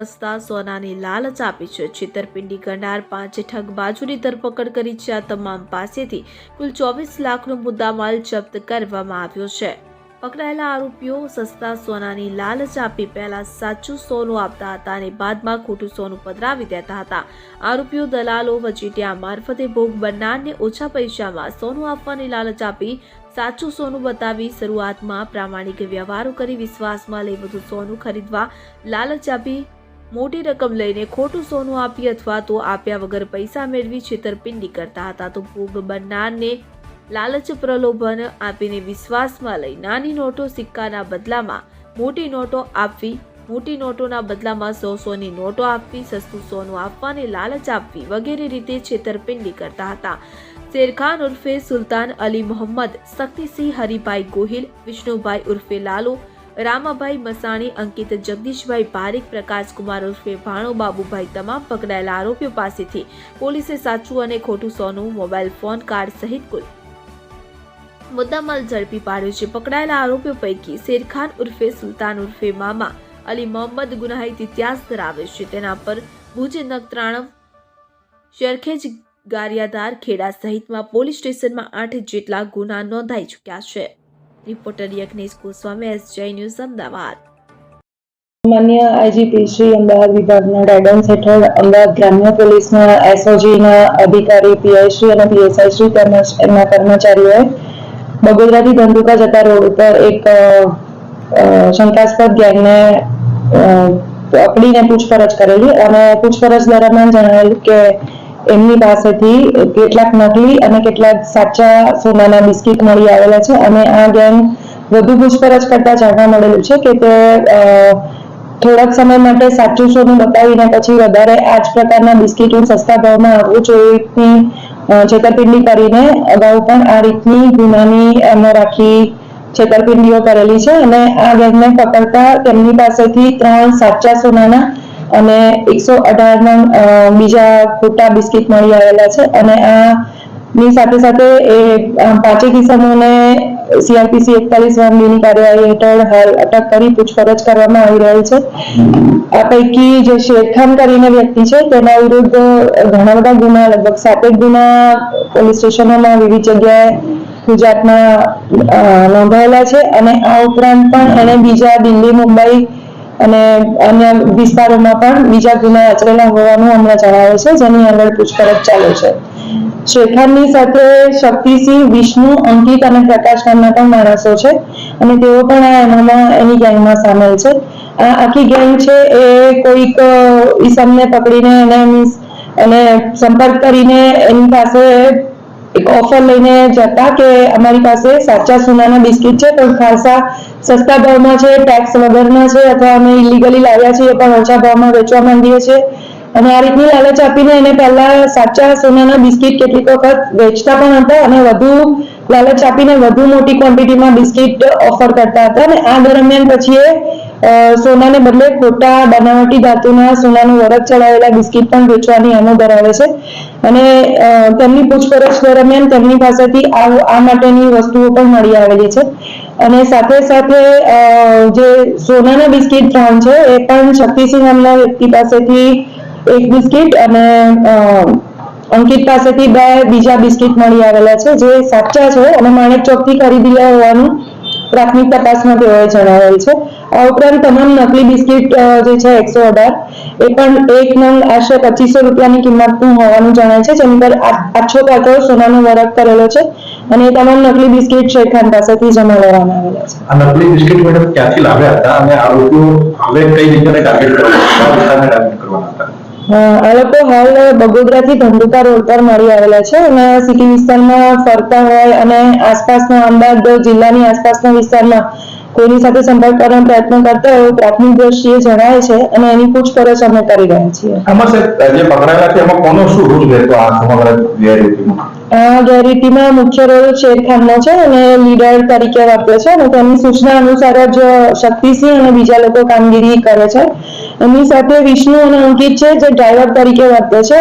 સસ્તા સોનાની લાલચ આપી છે. છેતરપિંડી કરનાર પાંચે ઠગ બાજુની ધરપકડ કરી છે. આ તમામ પાસેથી કુલ ચોવીસ લાખનો મુદ્દામાલ જપ્ત કરવામાં આવ્યો છે. પકડાયેલા આરોપીઓ સસ્તા સોનાની લાલચ આપી પહેલા સાચું સોનું આપતા હતા અને બાદમાં ખોટું સોનું પધરાવી દેતા હતા. આરોપીઓ દલાલો વચેટિયા મારફતે ભોગ બનનારને ઓછા પૈસામાં સોનું આપવાની લાલચ આપી સાચું સોનું બતાવી શરૂઆતમાં પ્રામાણિક વ્યવહારો કરી વિશ્વાસમાં લઈ વધુ સોનું ખરીદવા લાલચ આપી મોટી રકમ લઈને ખોટું સોનું આપી અથવા તો આપ્યા વગર પૈસા મેળવી છેતરપિંડી કરતા હતા. તો ભોગ બનનારને લાલચ પ્રલોભન આપીને વિશ્વાસમાં લઈ નાની નોટો સિક્કાના બદલામાં મોટી નોટો આપવી, મોટી નોટોના બદલામાં સો સોની નોટો આપવી, સસ્તું સોનું આપવાની લાલચ આપવી વગેરે રીતે છેતરપિંડી કરતા હતા. શેરખાન ઉર્ફે સુલતાન અલી મોહમ્મદ, શક્તિસિંહ હરિભાઈ ગોહિલ, વિષ્ણુભાઈ ઉર્ફે લાલુ રામાભાઈ મસાણી, અંકિત જગદીશભાઈ પારીખ પ્રકાશકુમાર ઉર્ફે ભાણો બાબુભાઈ તમામ પકડાયેલા આરોપીઓ પાસેથી પોલીસે સાચું અને ખોટું સોનું, મોબાઈલ ફોન કાર્ડ સહિત કુલ મુદ્દામાલ ઝડપી પાડ્યો છે. પકડાયેલા આરોપીઓ પૈકી શેરખાન ઉર્ફે સુલતાન ઉર્ફે મામા, અલી મોહમ્મદ ગુનાહિત ઇતિહાસ ધરાવે છે. તેના પર ભુજ નખત્રાણમ, શેરખેજ ગારિયાદાર ખેડા સહિતમાં પોલીસ સ્ટેશનમાં આઠ જેટલા ગુના નોંધાઈ ચૂક્યા છે. Reporter Yagnesh Goswami SJ news, Ahmedabad. માન્ય આઈજીપી શ્રી અમદાવાદ વિભાગના ગાઈડન્સ હેઠળ અમદાવાદ ગ્રામ્ય પોલીસના એસઓજીના અધિકારી પીઆઈ શ્રી અને પીએસઆઈ શ્રી તેમજ એમના કર્મચારીઓએ બગોદરાથી ધંધુકા જતા રોડ ઉપર એક શંકાસ્પદ ગેંગને પકડીને પૂછપરછ કરેલી અને પૂછપરછ દરમિયાન જણાવેલ કે એમની પાસેથી કેટલાક નકલી અને કેટલાક સાચા સોનાના બિસ્કિટ મળી આવેલા છે અને આ ગેંગ વધુ પૂછપરછ કરતા જાણવા મળેલું છે કે તે થોડાક સમય માટે સાચું સોનું બતાવીને પછી વધારે આ જ પ્રકારના બિસ્કિટો સસ્તા ભાવમાં આવવું જોઈએ છેતરપિંડી કરીને અગાઉ પણ આ રીતની ગુનાની એમો રાખી છેતરપિંડીઓ કરેલી છે અને આ ગેંગને પકડતા તેમની પાસેથી ત્રણ સાચા સોનાના અને એકસો અઢાર નંગ બીજા ખોટા બિસ્કિટ મળી આવેલા છે. અને આ ની સાથે સાથે એ પાંચે કિસ્સાઓને સીઆરપીસી એકતાલીસ વન કાર્યવાહી હેઠળ હાલ અટક કરી પૂછપરછ કરવામાં આવી રહી છે. આ પૈકી જે શેરખાન કરીને વ્યક્તિ છે, તેના વિરુદ્ધ ઘણા બધા ગુના, લગભગ સાતેક ગુના પોલીસ સ્ટેશનોમાં વિવિધ જગ્યાએ ગુજરાતમાં નોંધાયેલા છે. અને આ ઉપરાંત પણ એને બીજા દિલ્હી, મુંબઈ અને અન્ય વિસ્તારોમાં પણ બીજા ગુના આચરેલા હોવાનું હમણાં જણાવે છે, જેની આગળ પૂછપરછ ચાલુ છે. શેખાનની સાથે શક્તિસિંહ, વિષ્ણુ, અંકિત અને પ્રકાશ નામના પણ માણસો છે અને તેઓ પણ આ એનામાં, એની ગેંગમાં સામેલ છે. આ આખી ગેંગ છે એ કોઈક ઈસમને પકડીને એને મીન્સ એને સંપર્ક કરીને એની પાસે એક ઓફર લઈને જતા કે અમારી પાસે સાચા સોનાના બિસ્કિટ છે પણ ખાસા સસ્તા ભાવમાં છે ટેક્સ વગરના છે, અથવા અમે ઇલીગલી લાવ્યા છીએ પણ ઓછા ભાવમાં વેચવા માંગીએ છીએ. અને આ રીતની લાલચ આપીને એને પહેલા સાચા સોનાના બિસ્કિટ કેટલીક વખત વેચતા પણ હતા અને વધુ લાલચ આપીને વધુ મોટી ક્વોન્ટિટીમાં બિસ્કિટ ઓફર કરતા હતા. અને આ દરમિયાન પછી એ સોનાને બદલે ખોટા બનાવટી ધાતુના સોનાનું વરખ ચડાવેલા બિસ્કિટ પણ વેચવાની એમો ધરાવે છે. અને તેમની પૂછપરછ દરમિયાન તેમની પાસેથી આ માટેની વસ્તુઓ પણ મળી આવેલી છે. અને સાથે સાથે જે સોનાના બિસ્કિટ ત્રણ છે, એ પણ શક્તિસિંહ નામના વ્યક્તિ પાસેથી એક બિસ્કિટ અને અંકિત પાસેથી બે બીજા બિસ્કિટ મળી આવેલા છે, જે સાચા છે અને માણેક ચોકથી ખરીદેલા હોવાનું પ્રાથમિક તપાસમાં તેઓએ જણાવેલ છે. આ ઉપરાંત તમામ નકલી બિસ્કિટ જે છે એકસો અઢાર એ પણ એક નંગ આશરે પચીસો રૂપિયાની કિંમતનું હોવાનું જણાય છે જેની પર આછો કાચો સોનાનો વરખ કરેલો છે અને તમામ નકલી બિસ્કિટ શેખાન પાસેથી જમા લેવામાં આવેલા છે. આ નકલી બિસ્કિટ મેડમ ક્યાંથી લાવ્યા હતા અને આરોપીઓ હવે કઈ વિસ્તારને ટાર્ગેટ કરવાના હતા? આ લોકો હાલ બગોદરાથી ધંધુકા રોડ પર મળી આવેલા છે અને સિટી વિસ્તારમાં ફરતા હોય અને આસપાસના અમદાવાદ જિલ્લાની આસપાસના વિસ્તારમાં કોઈની સાથે સંપર્ક કરવાનો પ્રયત્ન કરતા હોય એવું પ્રાથમિક દ્રષ્ટિએ જણાય છે અને એની પૂછપરછ અમે કરી રહ્યા છીએ. આમાં સાહેબ જે પકડાયેલા છે એમાં કોનો શું રોલ રહેતો આ સમગ્ર ગેરરીતિમાં. મુખ્ય રોલ શેરખાનનો છે અને લીડર તરીકે વાપરે છે અને તેની સૂચના અનુસાર જ શક્તિસિંહ અને બીજા લોકો કામગીરી કરે છે. એમની સાથે વિષ્ણુ અને અંકિત છે જે ડ્રાઈવર તરીકે વર્તે છે.